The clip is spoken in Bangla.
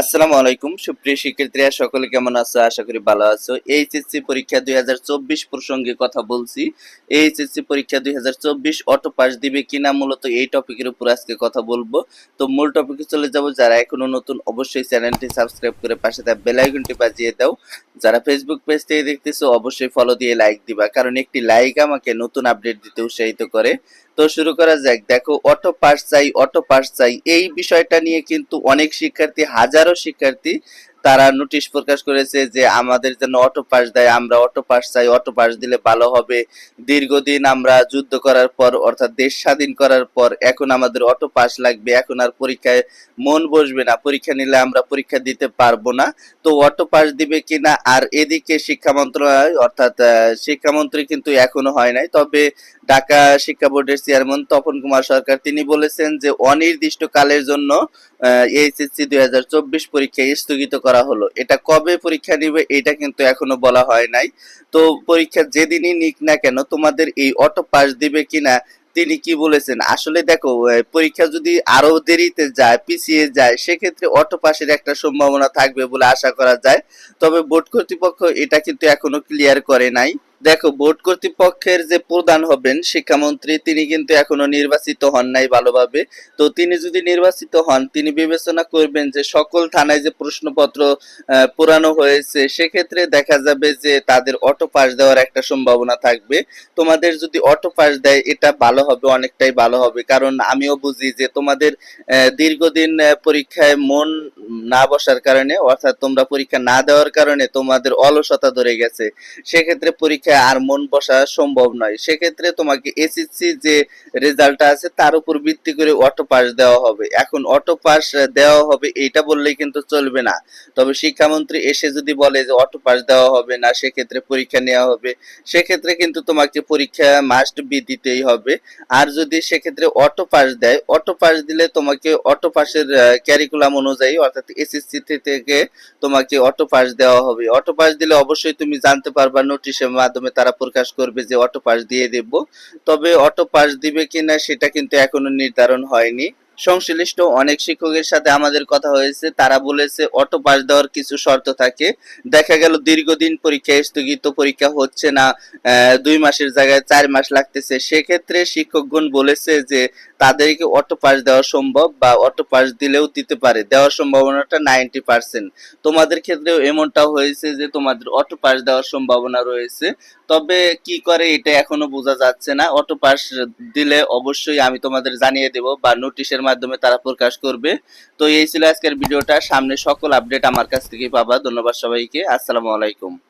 আসসালামু আলাইকুম। সুপ্রিয় শিক্ষার্থীরা, সকলে কেমন আছো? আশা করি ভালো আছো। এইচএসসি পরীক্ষা দু হাজার চব্বিশ প্রসঙ্গে কথা বলছি। এইচএসসি পরীক্ষা দুই হাজার চব্বিশ অটো পাস দিবে কিনা মূলত এই টপিকের উপর আজকে কথা বলব। তো মূল টপিকে চলে যাব। যারা এখনও নতুন, অবশ্যই চ্যানেলটি সাবস্ক্রাইব করে পাশে থাকা বেল আইকনটি বাজিয়ে দাও। যারা ফেসবুক পেজ থেকে দেখতেছো, অবশ্যই ফলো দিয়ে লাইক দিবা। কারণ একটি লাইক আমাকে নতুন আপডেট দিতে উৎসাহিত করে। তো শুরু করা যাক। দেখো, অটো পাস চাই, অটো পাস চাই। এই বিষয়টা নিয়ে কিন্তু অনেক শিক্ষার্থী, হাজারো শিক্ষার্থী তারা নোটিশ প্রকাশ করেছে যে আমাদের জন্য অটো পাস দেয়, আমরা অটো পাস চাই, অটো পাস দিলে ভালো হবে। দীর্ঘদিন আমরা যুদ্ধ করার পর, অর্থাৎ দেশ স্বাধীন করার পর, এখন আমাদের অটো পাস লাগবে। এখন আর পরীক্ষায় মন বসবে না। পরীক্ষা নিলে আমরা পরীক্ষা দিতে পারব না। তো অটো পাস দিবে কিনা? আর এদিকে শিক্ষা মন্ত্রণালয়, অর্থাৎ শিক্ষামন্ত্রী কিন্তু এখনও হয় নাই। তবে ঢাকা শিক্ষা বোর্ডের চেয়ারম্যান তপন কুমার সরকার, তিনি বলেছেন যে অনির্দিষ্ট কালের জন্য এইচএসসি দুই হাজার চব্বিশ পরীক্ষা স্থগিত করা হলো। এটা কবে পরীক্ষা নিবে এটা কিন্তু এখনও বলা হয় নাই। তো পরীক্ষা যেদিনই নিক না কেন, তোমাদের এই অটো পাস দিবে কিনা, তিনি কি বলেছেন? আসলে দেখো পরীক্ষা যদি আরও দেরিতে যায়, পিছিয়ে যায়, সেক্ষেত্রে অটো পাসের একটা সম্ভাবনা থাকবে বলে আশা করা যায়। তবে বোর্ড কর্তৃপক্ষ এটা কিন্তু এখনও ক্লিয়ার করে নাই। দেখো, বোর্ড কর্তৃপক্ষের যে প্রধান হবেন শিক্ষামন্ত্রী, তিনি কিন্তু এখনও নির্বাচিত হন নাই ভালোভাবে। তো তিনি যদি নির্বাচিত হন, তিনি বিবেচনা করবেন যে সকল থানায় যে প্রশ্নপত্র পুরানো হয়েছে, সেক্ষেত্রে দেখা যাবে যে তাদের অটো পাস দেওয়ার একটা সম্ভাবনা থাকবে। তোমাদের যদি অটো পাস দেয়, এটা ভালো হবে, অনেকটাই ভালো হবে। কারণ আমিও বুঝি যে তোমাদের দীর্ঘদিন পরীক্ষায় মন না বসার কারণে, অর্থাৎ তোমরা পরীক্ষা না দেওয়ার কারণে তোমাদের অলসতা ধরে গেছে। সেক্ষেত্রে পরীক্ষায় আর মন বসা সম্ভব নয়। সেক্ষেত্রে তোমাকে এসএসসি যে রেজাল্টটা আছে, তার উপর ভিত্তি করে অটো পাস দেওয়া হবে। এখন অটো পাস দেওয়া হবে, এইটা বললেই কিন্তু চলবে না। তবে শিক্ষামন্ত্রী এসে যদি বলে যে অটো পাস দেওয়া হবে না, সেক্ষেত্রে পরীক্ষা নেওয়া হবে। সেক্ষেত্রে কিন্তু তোমাকে পরীক্ষা মাস্ট বি দিতেই হবে। আর যদি সেক্ষেত্রে অটো পাস দেয় অটো পাস দিলে তোমাকে অটো পাসের ক্যারিকুলাম অনুযায়ী, অর্থাৎ এসএসসি থেকে তোমাকে অটো পাস দেওয়া হবে। অটো পাস দিলে অবশ্যই তুমি জানতে পারবা নোটিশের মাধ্যমে তারা প্রকাশ করবে যে অটো পাস দিয়ে দেব। তবে অটো পাস দিবে কিনা সেটা কিন্তু এখনও নির্ধারণ হয়নি। সংশ্লিষ্ট অনেক শিক্ষকের সাথে আমাদের কথা হয়েছে। তারা বলেছে অটো পাস দেওয়ার কিছু শর্ত থাকে। দেখা গেল দীর্ঘদিন পরীক্ষা, স্থগিত পরীক্ষা হচ্ছে না দুই মাসের জায়গায় চার মাস লাগতেছে। সেক্ষেত্রে শিক্ষকগণ বলেছে যে তাদেরকে অটো পাস দেওয়া সম্ভব বা অটো পাস দিলেও দিতে পারে। দেওয়ার সম্ভাবনাটা নাইনটি পার্সেন্ট তোমাদের ক্ষেত্রেও এমনটাও হয়েছে যে, তোমাদের অটো পাস দেওয়ার সম্ভাবনা রয়েছে। তবে কি করে এটা এখনও বোঝা যাচ্ছে না। অটো পাস দিলে অবশ্যই আমি তোমাদের জানিয়ে দেব বা নোটিশের মাধ্যমে তারা প্রকাশ করবে। তো এই ছিল আজকের ভিডিওটা। সামনে সকল আপডেট আমার কাছ থেকে পাবা। ধন্যবাদ সবাইকে। আসসালামু আলাইকুম।